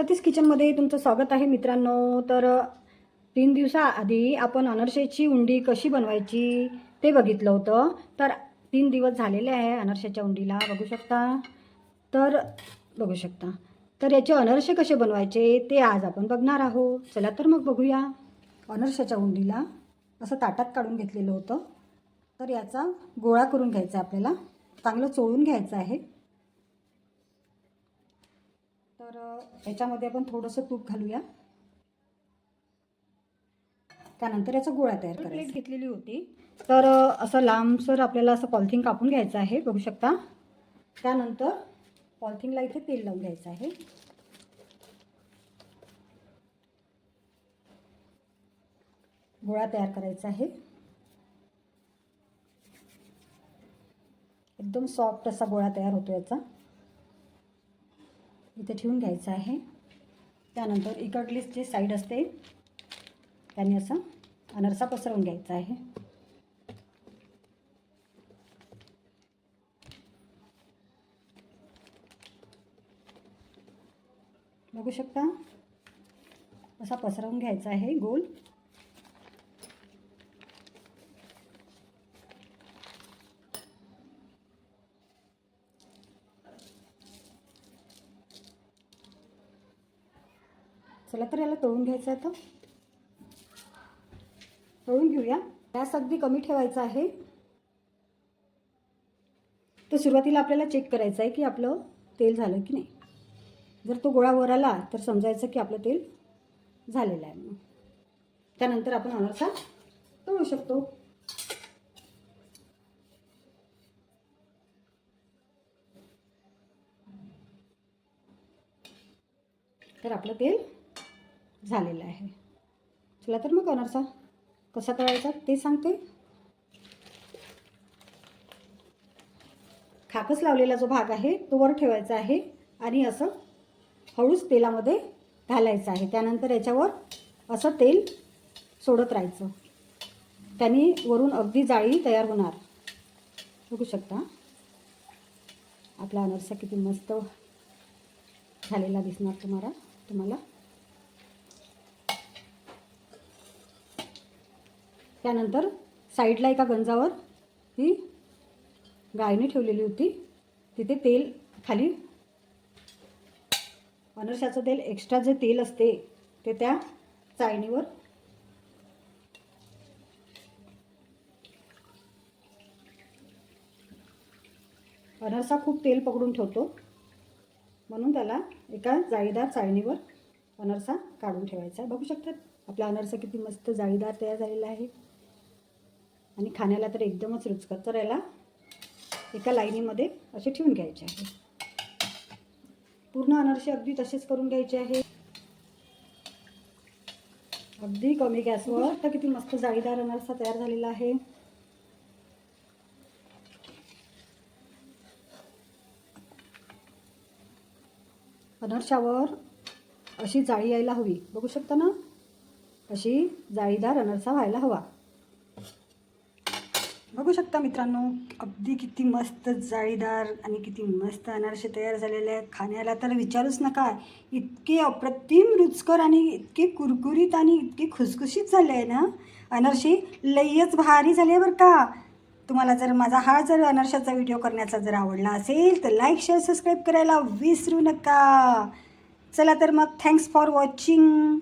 सतीश किचनमध्ये तुमचं स्वागत आहे मित्रांनो. तर तीन दिवसाआधी आपण अनरशेची उंडी कशी बनवायची ते बघितलं होतं. तर तीन दिवस झालेले आहे अनरशाच्या उंडीला बघू शकता. तर बघू शकता. तर याचे अनरसे कसे बनवायचे ते आज आपण बघणार आहोत. चला तर मग बघूया अनरशाच्या उंडीला. असं ताटात काढून घेतलेलं होतं. तर याचा गोळा करून घ्यायचा आहे आपल्याला. चांगलं चोळून घ्यायचं आहे. तर याच्यामध्ये आपण थोडंसं तूप घालूया. त्यानंतर याचा गोळा तयार करायचा. प्लेट घेतलेली होती. तर असं लांबसर आपल्याला असं पॉलिथिन कापून घ्यायचं आहे बघू शकता. त्यानंतर पॉलिथिनला इथे तेल लावून घ्यायचं आहे. गोळा तयार करायचा आहे. एकदम सॉफ्ट असा गोळा तयार होतो याचा. इथे ठेवून घ्यायचं आहे. त्यानंतर इकडलीच जी साईड असते त्याने असा अनरसा पसरवून घ्यायचा आहे. बघू शकता? असा पसरवून घ्यायचा आहे गोल. चला तर याला तळून घ्यायचं आहे तर तळून घेऊया. गॅस अगदी कमी ठेवायचा आहे. तर सुरुवातीला आपल्याला चेक करायचं आहे की आपलं तेल झालं की नाही. जर तो गोळा वर आला तर समजायचं की आपलं तेल झालेलं आहे म्हणून. त्यानंतर आपण अनारसा तळू शकतो. तर आपलं तेल झालेलं आहे. चला तर मग अनरसा कसा करायचा ते सांगते. खाकच लावलेला जो भाग आहे तो वर ठेवायचा आहे आणि असं हळूच तेलामध्ये घालायचं आहे. त्यानंतर याच्यावर असं तेल सोडत राहायचं. त्याने वरून अगदी जाळी तयार होणार. बघू शकता. आपला अनरसा किती मस्त झालेला दिसणार तुम्हाला. तुम्हाला त्यानंतर साईडला एका गंजावर ही गायने ठेवलेली होती. तिथे तेल खाली अनरशाचं तेल एक्स्ट्रा जे तेल असते ते त्या चाळणीवर अनरसा खूप तेल पकडून ठेवतो. म्हणून त्याला एका जाळीदार चाळणीवर अनरसा काढून ठेवायचा. बघू शकतात आपला अनरसा किती मस्त जाळीदार तयार झालेला आहे. आणि खाण्याला तर एकदमच रुचकर. तर याला एका लाईनीमध्ये असे ठेवून घ्यायचे आहे. पूर्ण अनारसे अगदी तसेच करून घ्यायचे आहे. अगदी कमी गॅसवर. तर किती मस्त जाळीदार अनारसा तयार झालेला आहे. अनरशावर अशी जाळी यायला हवी. बघू शकता ना? अशी जाळीदार अनरसा व्हायला हवा. बघू शकता मित्रांनो अगदी किती मस्त जाळीदार आणि किती मस्त अनारसे तयार झालेले आहेत. खाण्याला तर विचारूच नका. इतके अप्रतिम रुचकर आणि इतके कुरकुरीत आणि इतके खुसखुशीत झाले आहे ना? अनारसे लयच भारी झाले बरं का? तुम्हाला जर माझा हा जर अनारशाचा व्हिडिओ करण्याचा जर आवडला असेल तर लाईक शेअर सबस्क्राईब करायला विसरू नका. चला तर मग थँक्स फॉर वॉचिंग